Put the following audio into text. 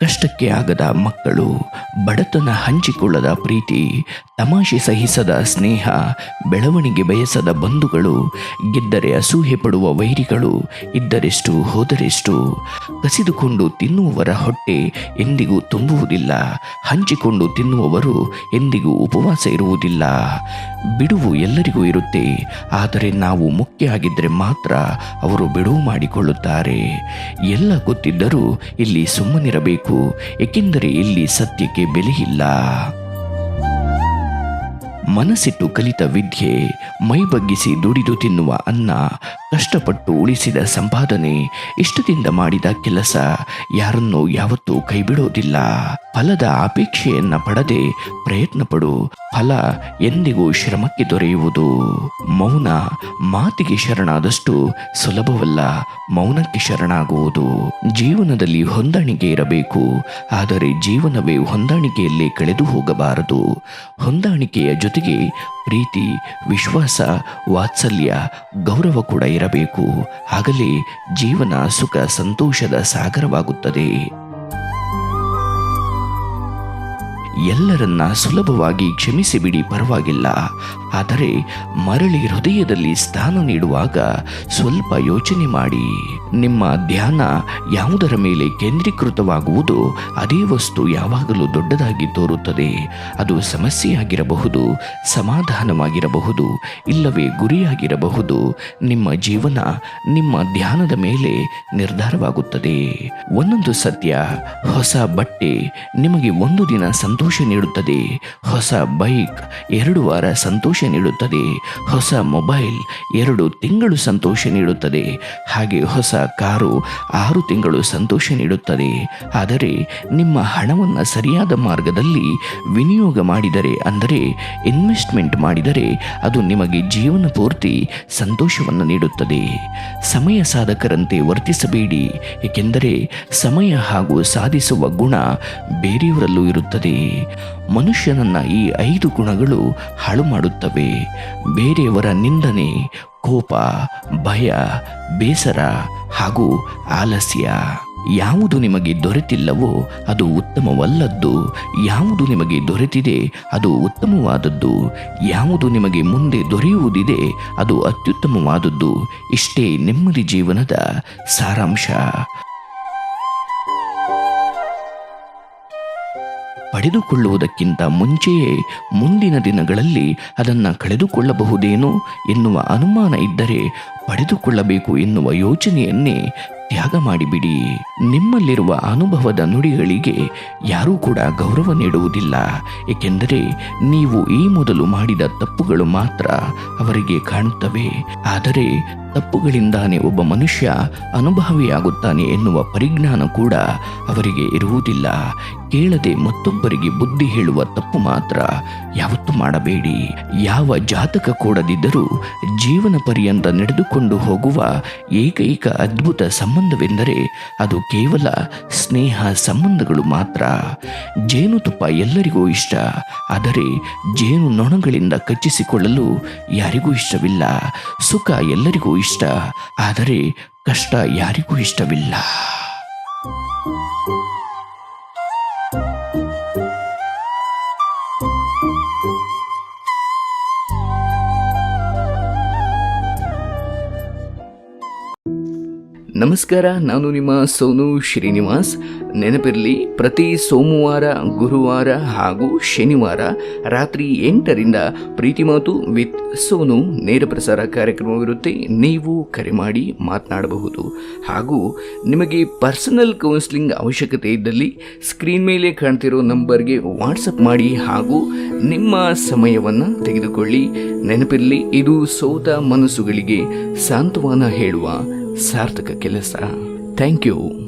ಕಷ್ಟಕ್ಕೆ ಆಗದ ಮಕ್ಕಳು, ಬಡತನ ಹಂಚಿಕೊಳ್ಳದ ಪ್ರೀತಿ, ತಮಾಷೆ ಸಹಿಸದ ಸ್ನೇಹ, ಬೆಳವಣಿಗೆ ಬಯಸದ ಬಂಧುಗಳು, ಗೆದ್ದರೆ ಅಸೂಹೆ ಪಡುವ ವೈರಿಗಳು ಇದ್ದರೆಷ್ಟು ಹೋದರೆಷ್ಟು ಕಸಿದುಕೊಂಡು ತಿನ್ನುವವರ ಹೊಟ್ಟೆ ಎಂದಿಗೂ ತುಂಬುವುದಿಲ್ಲ. ಹಂಚಿಕೊಂಡು ತಿನ್ನುವವರು ಎಂದಿಗೂ ಉಪವಾಸ ಇರುವುದಿಲ್ಲ. ಬಿಡುವು ಎಲ್ಲರಿಗೂ ಇರುತ್ತೆ. ಆದರೆ ನಾವು ಮುಖ್ಯ ಆಗಿದ್ದರೆ ಮಾತ್ರ ಅವರು ಬಿಡುವು ಮಾಡಿಕೊಳ್ಳುತ್ತಾರೆ. ಎಲ್ಲ ಗೊತ್ತಿದ್ದರೂ ಇಲ್ಲಿ ಸುಮ್ಮನಿರಬೇಕು. ಏಕೆಂದರೆ ಇಲ್ಲಿ ಸತ್ಯಕ್ಕೆ ಬೆಲೆಯಿಲ್ಲ. ಮನಸ್ಸಿಟ್ಟು ಕಲಿತ ವಿದ್ಯೆ, ಮೈ ಬಗ್ಗಿಸಿ ದುಡಿದು ತಿನ್ನುವ ಅನ್ನ, ಕಷ್ಟಪಟ್ಟು ಉಳಿಸಿದ ಸಂಪಾದನೆ, ಇಷ್ಟದಿಂದ ಮಾಡಿದ ಕೆಲಸ ಯಾರನ್ನೂ ಯಾವತ್ತೂ ಕೈಬಿಡೋದಿಲ್ಲ. ಫಲದ ಅಪೇಕ್ಷೆಯನ್ನ ಪಡದೆ ಪ್ರಯತ್ನ ಪಡು ಫಲ ಎಂದಿಗೂ ಶ್ರಮಕ್ಕೆ ದೊರೆಯುವುದು. ಮೌನ ಮಾತಿಗೆ ಶರಣಾದಷ್ಟು ಸುಲಭವಲ್ಲ, ಮೌನಕ್ಕೆ ಶರಣಾಗುವುದು. ಜೀವನದಲ್ಲಿ ಹೊಂದಾಣಿಕೆ ಇರಬೇಕು, ಆದರೆ ಜೀವನವೇ ಹೊಂದಾಣಿಕೆಯಲ್ಲೇ ಕಳೆದು ಹೋಗಬಾರದು. ಹೊಂದಾಣಿಕೆಯ ಜೊತೆಗೆ ಪ್ರೀತಿ ವಿಶ್ವಾಸ ವಾತ್ಸಲ್ಯ ಗೌರವ ಕೂಡ ಇರಬೇಕು. ಆಗಲೇ ಜೀವನ ಸುಖ ಸಂತೋಷದ ಸಾಗರವಾಗುತ್ತದೆ. ಎಲ್ಲರನ್ನ ಸುಲಭವಾಗಿ ಕ್ಷಮಿಸಿಬಿಡಿ ಪರವಾಗಿಲ್ಲ. ಆದರೆ ಮರಳಿ ಹೃದಯದಲ್ಲಿ ಸ್ಥಾನ ನೀಡುವಾಗ ಸ್ವಲ್ಪ ಯೋಚನೆ ಮಾಡಿ. ನಿಮ್ಮ ಧ್ಯಾನ ಯಾವುದರ ಮೇಲೆ ಕೇಂದ್ರೀಕೃತವಾಗುವುದು ಅದೇ ವಸ್ತು ಯಾವಾಗಲೂ ದೊಡ್ಡದಾಗಿ ತೋರುತ್ತದೆ. ಅದು ಸಮಸ್ಯೆಯಾಗಿರಬಹುದು, ಸಮಾಧಾನವಾಗಿರಬಹುದು, ಇಲ್ಲವೇ ಗುರಿಯಾಗಿರಬಹುದು. ನಿಮ್ಮ ಜೀವನ ನಿಮ್ಮ ಧ್ಯಾನದ ಮೇಲೆ ನಿರ್ಧಾರವಾಗುತ್ತದೆ. ಒಂದೊಂದು ಸತ್ಯ, ಹೊಸ ಬಟ್ಟೆ, ನಿಮಗೆ ಒಂದು ದಿನ ಸಂತೋಷ ನೀಡುತ್ತದೆ. ಹೊಸ ಬೈಕ್ ಎರಡು ವಾರ ಸಂತೋಷ ನೀಡುತ್ತದೆ. ಹೊಸ ಮೊಬೈಲ್ ಎರಡು ತಿಂಗಳು ಸಂತೋಷ ನೀಡುತ್ತದೆ. ಹಾಗೆ ಹೊಸ ಕಾರು ಆರು ತಿಂಗಳು ಸಂತೋಷ ನೀಡುತ್ತದೆ. ಆದರೆ ನಿಮ್ಮ ಹಣವನ್ನು ಸರಿಯಾದ ಮಾರ್ಗದಲ್ಲಿ ವಿನಿಯೋಗ ಮಾಡಿದರೆ, ಅಂದರೆ ಇನ್ವೆಸ್ಟ್ಮೆಂಟ್ ಮಾಡಿದರೆ, ಅದು ನಿಮಗೆ ಜೀವನ ಪೂರ್ತಿ ಸಂತೋಷವನ್ನು ನೀಡುತ್ತದೆ. ಸಮಯ ಸಾಧಕರಂತೆ ವರ್ತಿಸಬೇಡಿ, ಏಕೆಂದರೆ ಸಮಯ ಹಾಗೂ ಸಾಧಿಸುವ ಗುಣ ಬೇರೆಯವರಲ್ಲೂ ಇರುತ್ತದೆ. ಮನುಷ್ಯನನ್ನ ಈ ಐದು ಗುಣಗಳು ಹಾಳು ಮಾಡುತ್ತವೆ. ಬೇರೆಯವರ ನಿಂದನೆ, ಕೋಪ, ಭಯ, ಬೇಸರ ಹಾಗೂ ಆಲಸ್ಯ. ಯಾವುದು ನಿಮಗೆ ದೊರೆತಿಲ್ಲವೋ ಅದು ಉತ್ತಮವಲ್ಲದ್ದು. ಯಾವುದು ನಿಮಗೆ ದೊರೆತಿದೆ ಅದು ಉತ್ತಮವಾದದ್ದು. ಯಾವುದು ನಿಮಗೆ ಮುಂದೆ ದೊರೆಯುವುದಿದೆ ಅದು ಅತ್ಯುತ್ತಮವಾದದ್ದು. ಇಷ್ಟೇ ನೆಮ್ಮದಿ ಜೀವನದ ಸಾರಾಂಶ. ಪಡೆದುಕೊಳ್ಳುವುದಕ್ಕಿಂತ ಮುಂಚೆಯೇ ಮುಂದಿನ ದಿನಗಳಲ್ಲಿ ಅದನ್ನು ಕಳೆದುಕೊಳ್ಳಬಹುದೇನೋ ಎನ್ನುವ ಅನುಮಾನ ಇದ್ದರೆ ಪಡೆದುಕೊಳ್ಳಬೇಕು ಎನ್ನುವ ಯೋಚನೆಯನ್ನೇ ತ್ಯಾಗ ಮಾಡಿಬಿಡಿ. ನಿಮ್ಮಲ್ಲಿರುವ ಅನುಭವದ ನುಡಿಗಳಿಗೆ ಯಾರೂ ಕೂಡ ಗೌರವ ನೀಡುವುದಿಲ್ಲ. ಏಕೆಂದರೆ ನೀವು ಈ ಮೊದಲು ಮಾಡಿದ ತಪ್ಪುಗಳು ಮಾತ್ರ ಅವರಿಗೆ ಕಾಣುತ್ತವೆ. ಆದರೆ ತಪ್ಪುಗಳಿಂದಾನೇ ಒಬ್ಬ ಮನುಷ್ಯ ಅನುಭವಿಯಾಗುತ್ತಾನೆ ಎನ್ನುವ ಪರಿಜ್ಞಾನ ಕೂಡ ಅವರಿಗೆ ಇರುವುದಿಲ್ಲ. ಕೇಳದೆ ಮತ್ತೊಬ್ಬರಿಗೆ ಬುದ್ಧಿ ಹೇಳುವ ತಪ್ಪು ಮಾತ್ರ ಯಾವತ್ತೂ ಮಾಡಬೇಡಿ. ಯಾವ ಜಾತಕ ಕೊಡದಿದ್ದರೂ ಜೀವನ ಪರ್ಯಂತ ನಡೆದುಕೊಂಡು ಹೋಗುವ ಏಕೈಕ ಅದ್ಭುತ ಸಂಬಂಧವೆಂದರೆ ಅದು ಕೇವಲ ಸ್ನೇಹ ಸಂಬಂಧಗಳು ಮಾತ್ರ. ಜೇನುತುಪ್ಪ ಎಲ್ಲರಿಗೂ ಇಷ್ಟ, ಆದರೆ ಜೇನು ನೊಣಗಳಿಂದ ಕಚ್ಚಿಸಿಕೊಳ್ಳಲು ಯಾರಿಗೂ ಇಷ್ಟವಿಲ್ಲ. ಸುಖ ಎಲ್ಲರಿಗೂ ಇಷ್ಟ. ಆದರೆ ಕಷ್ಟ ಯಾರಿಗೂ ಇಷ್ಟವಿಲ್ಲ. ನಮಸ್ಕಾರ, ನಾನು ನಿಮ್ಮ ಸೋನು ಶ್ರೀನಿವಾಸ್. ನೆನಪಿರಲಿ, ಪ್ರತಿ ಸೋಮವಾರ, ಗುರುವಾರ ಹಾಗೂ ಶನಿವಾರ ರಾತ್ರಿ ಎಂಟರಿಂದ ಪ್ರೀತಿ ಮಾತು ವಿತ್ ಸೋನು ನೇರ ಪ್ರಸಾರ ಕಾರ್ಯಕ್ರಮವಿರುತ್ತೆ. ನೀವು ಕರೆ ಮಾಡಿ ಮಾತನಾಡಬಹುದು. ಹಾಗೂ ನಿಮಗೆ ಪರ್ಸನಲ್ ಕೌನ್ಸಿಲಿಂಗ್ ಅವಶ್ಯಕತೆ ಇದ್ದಲ್ಲಿ ಸ್ಕ್ರೀನ್ ಮೇಲೆ ಕಾಣ್ತಿರೋ ನಂಬರ್ಗೆ ವಾಟ್ಸಪ್ ಮಾಡಿ ಹಾಗೂ ನಿಮ್ಮ ಸಮಯವನ್ನು ತೆಗೆದುಕೊಳ್ಳಿ. ನೆನಪಿರಲಿ, ಇದು ಸೋತ ಮನಸ್ಸುಗಳಿಗೆ ಸಾಂತ್ವನ ಹೇಳುವ ಸಾರ್ಥಕ ಕೆಲಸ. Thank you